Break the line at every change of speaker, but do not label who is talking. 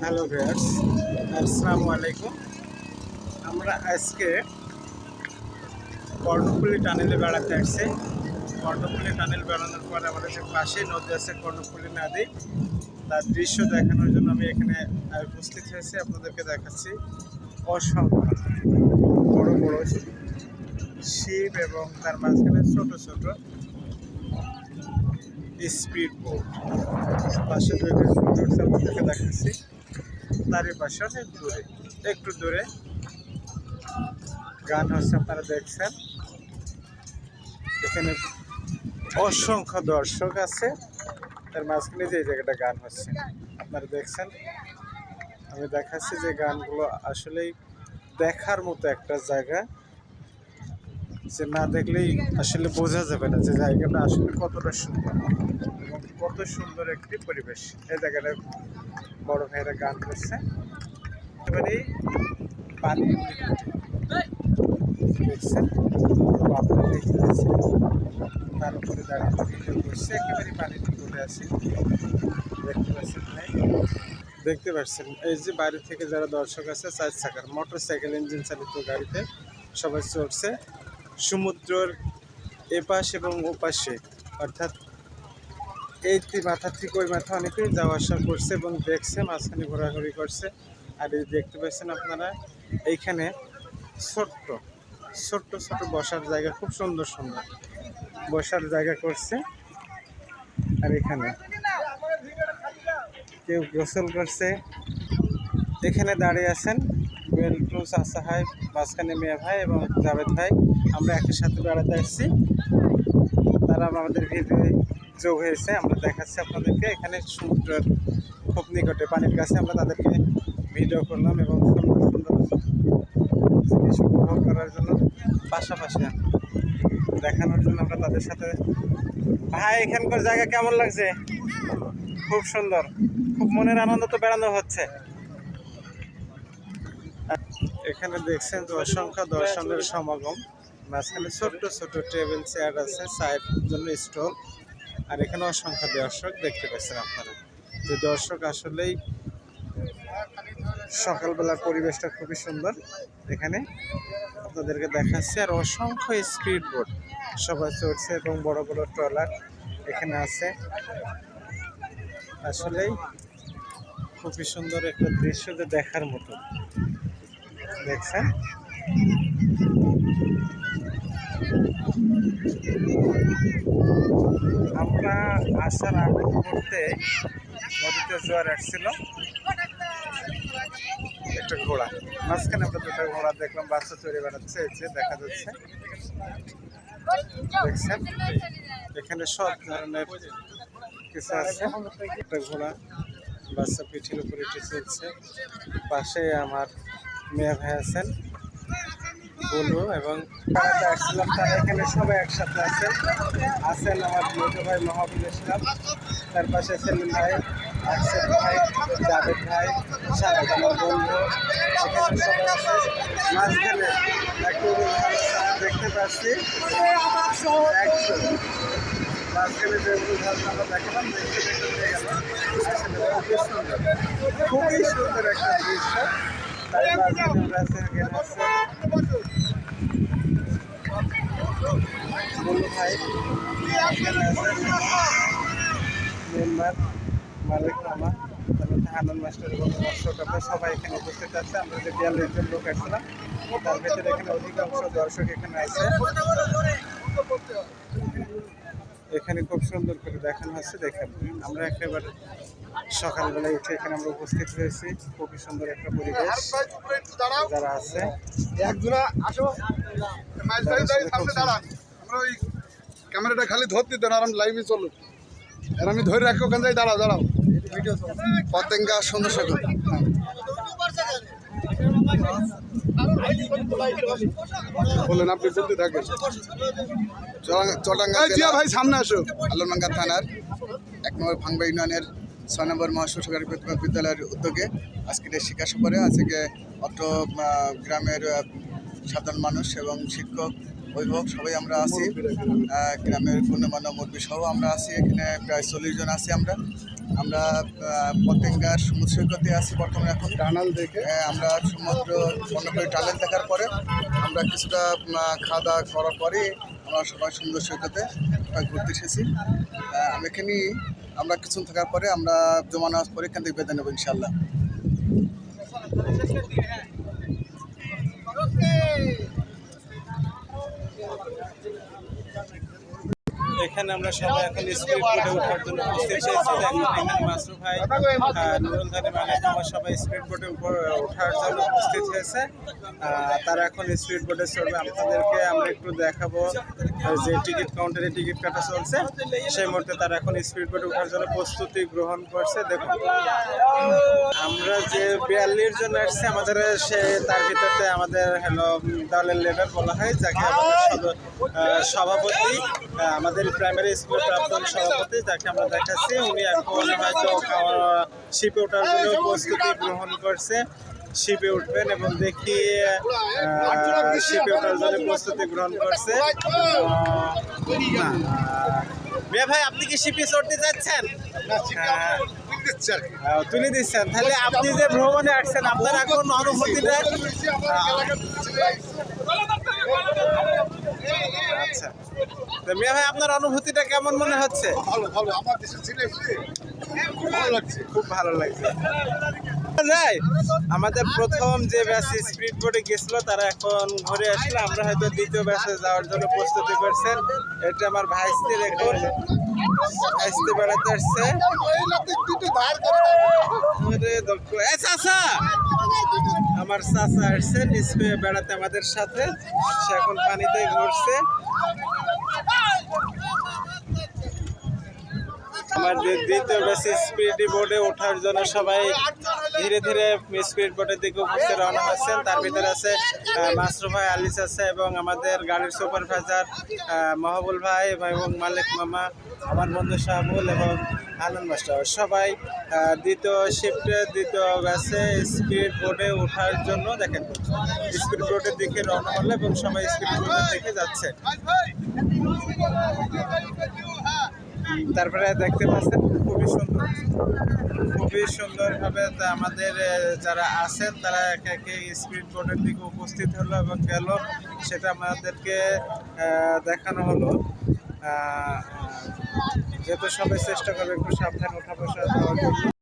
Hello viewers আসসালামু আলাইকুম আমরা আজকে কর্ণফুলি টানেলে বেড়াতে আসছি। কর্ণফুলি টানেল বেড়ানোর পর আমাদের যে পাশেই নদী আছে, কর্ণফুলি নদী, তার দৃশ্য দেখানোর জন্য আমি এখানে উপস্থিত হয়েছি। আপনাদেরকে দেখাচ্ছি অসংখ্য বড় বড় শিব এবং তার মাঝখানে ছোট ছোট স্পিড বোট পাশে আপনাদেরকে দেখাচ্ছি। তারই পাশে অনেক দূরে, একটু দূরে। গান হচ্ছে আপনারা দেখছেন। এখানে অসংখ্য দর্শক আছে। তার মাঝখানে যে জায়গাটা গান হচ্ছে, আপনারা দেখছেন? আমি দেখাচ্ছি যে গানগুলো আসলেই দেখার মতো একটা জায়গা। যে না দেখলেই আসলে বোঝা যাবে না যে জায়গাটা আসলে কতটা সুন্দর। এবং কত সুন্দর একটি পরিবেশ। এই জায়গাটা বড় ভাইয়েরা গান করছে। এবারে পানি দেখতে পাচ্ছেন তার উপরে পানিতে চলে আসে দেখতে পাচ্ছেন দেখতে পাচ্ছেন, এই যে বাড়ি থেকে যারা দর্শক আছে, চার চাকার মোটর সাইকেল ইঞ্জিন চালিত গাড়িতে সবাই চড়ছে। সমুদ্রের এপাশ এবং ওপাশে। অর্থাৎ এই মাথা থেকে ওই মাথা অনেকেই যাওয়া আসা করছে এবং দেখছে, মাঝখানে ঘোরাঘুরি করছে। আর এই দেখতে পাচ্ছেন আপনারা, এইখানে ছোট্ট ছোট্ট ছোট বসার জায়গা, খুব সুন্দর সুন্দর বসার জায়গা করছে। আর এখানে কেউ গোসল করছে। এখানে দাঁড়িয়ে আছেন বেলটু চাষা মাঝখানে মেয়ে ভাই এবং জাভেদ ভাই। আমরা একই সাথে বেড়াতে আসছি। তারা আমাদের ভিডিও যোগ হয়েছে, আমরা দেখাচ্ছি আপনাদেরকে। এখানে সমুদ্রের খুব নিকটে, পানির কাছে আমরা তাদেরকে ভিডিও করলাম এবং সুন্দর সুন্দর জিনিস উপভোগ করার জন্য পাশাপাশি দেখানোর জন্য আমরা তাদের সাথে ভাই, এখানকার জায়গা কেমন লাগছে? খুব সুন্দর। খুব মনের আনন্দ তো বেড়ানো হচ্ছে। এখানে দেখছেন যে অসংখ্য দর্শনের সমাগম। মাঝখানে ছোট্ট ছোট টেবিল চেয়ার আছে চায়ের জন্য স্টল আর এখানে অসংখ্য দর্শক দেখতে পাচ্ছেন আপনারা। যে দর্শক আসলেই সকালবেলার পরিবেশটা খুবই সুন্দর। এখানে আপনাদেরকে দেখাচ্ছি আর অসংখ্য স্পিড বোট সবাই চড়ছে এবং বড় বড় ট্রলার এখানে আছে। আসলেই খুবই সুন্দর একটা দৃশ্য দেখার মতো। দেখছেন? আমরা আসার আগে মুহূর্তে নদীতে জোয়ার আসছিল। একটা ঘোড়া। মাঝখানে আমরা দুটো ঘোড়া দেখলাম, বাচ্চা চড়ে বেড়াচ্ছে এই যে দেখা যাচ্ছে। দেখছেন? এখানে সব ধরনের কিছু আছে। একটা ঘোড়া বাচ্চা পিঠের উপরে উঠে চলছে। পাশে আমার মেয়ে ভাই আছেন। বলু এবং আসছিলাম তারা এখানে সবাই একসাথে আছেন। আছেন আমার ছোট ভাই মহাবুল ইসলাম তার পাশে সেলিম ভাই আকসের ভাই জাভেদ ভাই সারাদ আমার বন্ধু। এখানে সবাই আছে মাঝখানে দেখতে পাচ্ছি। মাঝখানে যে খুবই সুন্দর। খুবই সুন্দর একটা দৃশ্য। তার এখানে আছে বলু ভাই। এখানে মেম্বার মালিক মামা তারপর হানন মাস্টার এবং দর্শক আমরা সবাই এখানে উপস্থিত আছে। আমরা যে বিয়াল্লিশ জন লোক আসছিলাম তার ভেতরে এখানে অধিকাংশ দর্শক এখানে আছে। এখানে খুব সুন্দর করে দেখানো হচ্ছে দেখেন। আমরা একেবারে সকালবেলায় উঠে এখানে আমরা উপস্থিত হয়েছি। খুবই সুন্দর একটা পরিবেশ যারা আছে।
একজনা আসো। মাইল ভাই ক্যামেরাটা খালি ধরতে দেন আর আমি লাইভে চলো আর আমি ধরে রাখি ওখান থেকে দাঁড়াও দাঁড়াও। পতেঙ্গা সুন্দর সাগর বলেন আপনি বলতে থাকেন।
চটাঙ্গা
জিয়া ভাই সামনে আসো।
আলমডাঙ্গা থানার এক নম্বর ভাঙ্গা ইউনিয়নের ছয় নম্বর মহাশোষকারী প্রাথমিক বিদ্যালয়ের উদ্যোগে আজকের এই শিক্ষা সফরে আজকে আহ, গ্রামের সাধারণ মানুষ এবং শিক্ষক অভিভাবক সবাই আমরা আছি। গ্রামের গণ্যমান্য মুরব্বী সহ আমরা আছি। এখানে প্রায় চল্লিশ জন আছি আমরা। আমরা পতেঙ্গার সমুদ্র সৈকতে আছি বর্তমানে এখন।
টানাল দেখে?
হ্যাঁ, আমরা সমুদ্র বন্যপ্রাণী টানেল দেখার পরে আমরা কিছুটা খাওয়া দাওয়া করার পরে আমরা সবাই সমুদ্র সৈকতে ঘুরতে এসেছি। আমি এখানেই আমরা কিছুক্ষণ থাকার পরে আমরা জমা নেওয়ার পরে এখান থেকে বেঁধে নেব ইনশাল্লাহ
এখানে আমরা সবাই এখন স্পিড বোটে ওঠার জন্য প্রস্তুত হয়েছি এখানে মাসরুফ ভাই নুরুল ধনী মালিক আমার সবাই স্পিড বোটে উপর ওঠার জন্য প্রস্তুত হয়েছে তারা এখন স্পিড বোটে চলবে। আপনাদেরকে আমরা একটু দেখাবো যে টিকিট কাউন্টারে টিকিট কাটা চলছে। সেই মুহূর্তে তারা এখন স্পিড বোটে ওঠার জন্য প্রস্তুতি গ্রহণ করছে। দেখুন আমরা যে বিয়াল্লির জন্য আসছি আমাদের সে তার ভিতরে আমাদের হলো দলের লিডার বলা হয় যাকে আমাদের সভাপতি আমাদের প্রাইমারি স্কুল প্রাক্তন সভাপতি যাকে আমরা দেখাচ্ছি, উনি এখন হয়তো শিপে ওঠার জন্য প্রস্তুতি গ্রহণ করছে। শিপে উঠবেন এবং দেখি শিপে ওঠার জন্য প্রস্তুতি গ্রহণ করছে। মিয়া ভাই, আপনি কি শিপে চড়তে যাচ্ছেন? হ্যাঁ। তুলে দিচ্ছেন। তাহলে আপনি যে ভ্রমণে আসছেন, আপনার এখন অনুভূতিটা? আচ্ছা। তো মিয়া ভাই আপনার অনুভূতিটা কেমন মনে হচ্ছে?
ভালো ভালো। আমার দেশে ছিল খুব ভালো লাগছে।
খুব ভালো লাগছে। যাই আমাদের প্রথম যে ব্যাচ স্পিড বোর্ডে গেছিল তারা এখন ঘুরে আসলে আমরা হয়তো দ্বিতীয় ব্যাচে যাওয়ার জন্য প্রস্তুতি করছেন। এটা আমার ভাইস্তি দেখুন। ভাইস্তি বেড়াতে আসছে। এ চাচা আমার চাচা আসছে নিচে বেড়াতে আমাদের সাথে। সে এখন পানিতে ঘুরছে। আমার দ্বিতীয় বেশি স্পিড বোর্ডে ওঠার জন্য সবাই ধীরে ধীরে স্পিড বোর্ডের দিকে উপস্থিত রওনা হচ্ছেন। তার ভিতরে আছে আহ, মাসরুফ ভাই আলিস আছে এবং আমাদের গাড়ির সুপারভাইজার মাহবুল ভাই এবং মালিক মামা আমার বন্ধু শাহবুল এবং আনন্দ মাস্টার। সবাই দ্বিতীয় শিফটে দ্বিতীয় ব্যাসে স্পিড বোর্ডে ওঠার জন্য দেখেন। স্পিড বোর্ডের দিকে রওনা হলো এবং সবাই স্পিড বোর্ডের দিকে যাচ্ছে। তারপরে দেখতে পাচ্ছেন, খুবই সুন্দর। খুবই সুন্দরভাবে আমাদের যারা আছেন, তারা একে একে স্পিড বোর্ডের দিকে উপস্থিত হলো এবং গেল। সেটা আমাদেরকে দেখানো হলো। যেহেতু সবাই চেষ্টা করবে একটু সাবধান ওঠা বসা দেওয়ার জন্য।